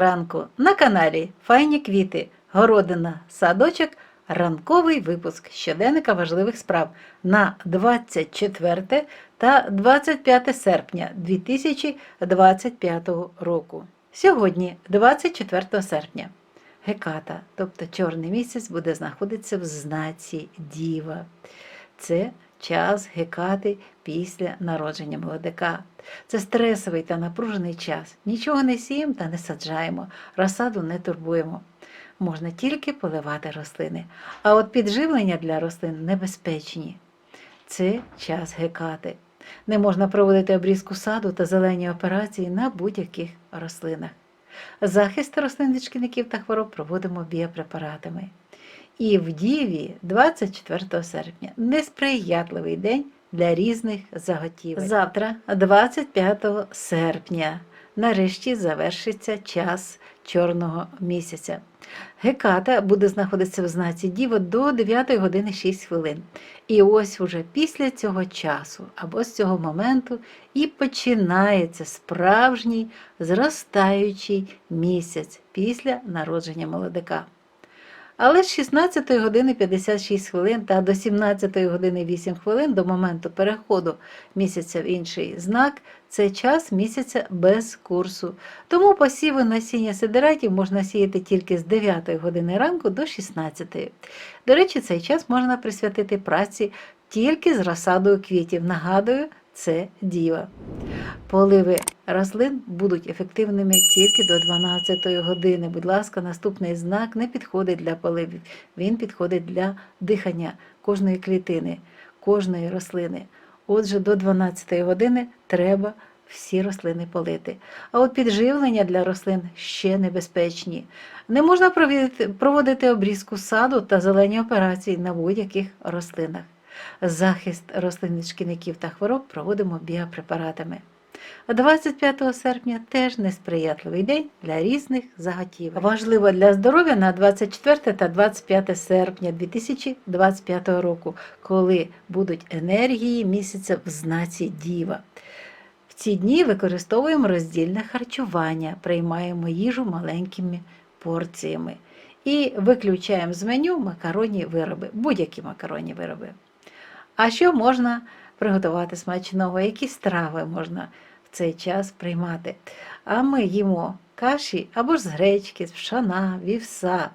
ранку на каналі Файні квіти, городина, садочок, ранковий випуск щоденника важливих справ на 24 та 25 серпня 2025 року. Сьогодні, 24 серпня, Геката, тобто чорний місяць, буде знаходитися в знаці Діва. Це час Гекати після народження молодика. Це стресовий та напружений час. Нічого не сіємо та не саджаємо, розсаду не турбуємо. Можна тільки поливати рослини. А от підживлення для рослин небезпечні. Це час гекати. Не можна проводити обрізку саду та зелені операції на будь-яких рослинах. Захист рослин від шкідників та хвороб проводимо біопрепаратами. І в Діві 24 серпня несприятливий день для різних заготівель. Завтра, 25 серпня, нарешті завершиться час чорного місяця. Геката буде знаходитися в знаці Діва до 9 години 6 хвилин. І ось уже після цього часу або з цього моменту і починається справжній зростаючий місяць після народження молодика. Але з 16 години 56 хвилин та до 17 години 8 хвилин до моменту переходу місяця в інший знак це час місяця без курсу. Тому посіви насіння сидератів можна сіяти тільки з 9 години ранку до 16. До речі, цей час можна присвятити праці тільки з розсадою квітів. Нагадую, це діва. Поливи рослин будуть ефективними тільки до 12 години. Будь ласка, наступний знак не підходить для поливів. Він підходить для дихання кожної клітини, кожної рослини. Отже, до 12 години треба всі рослини полити. А от підживлення для рослин ще небезпечні. Не можна проводити, обрізку саду та зелені операції на будь-яких рослинах. Захист рослин від шкідників та хвороб проводимо біопрепаратами. А 25 серпня теж несприятливий день для різних заготівель. Важливо для здоров'я на 24 та 25 серпня 2025 року, коли будуть енергії місяця в знаці Діва. В ці дні використовуємо роздільне харчування, приймаємо їжу маленькими порціями і виключаємо з меню макаронні вироби, будь-які макаронні вироби. А що можна приготувати смачного? Які страви можна цей час приймати? А ми їмо каші або ж з гречки, з пшана, вівса,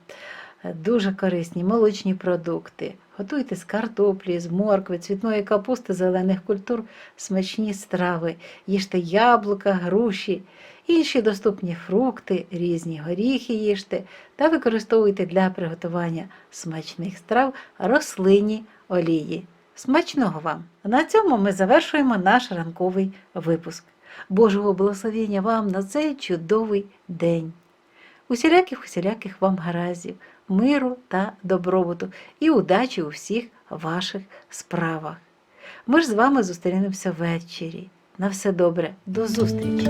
дуже корисні молочні продукти. Готуйте з картоплі, з моркви, цвітної капусти, зелених культур, смачні страви, їжте яблука, груші, інші доступні фрукти, різні горіхи їжте та використовуйте для приготування смачних страв рослинні олії. Смачного вам! На цьому ми завершуємо наш ранковий випуск. Божого благословення вам на цей чудовий день. Усіляких усіляких вам гараздів, миру та добробуту і удачі у всіх ваших справах. Ми ж з вами зустрінемося ввечері. На все добре, до зустрічі!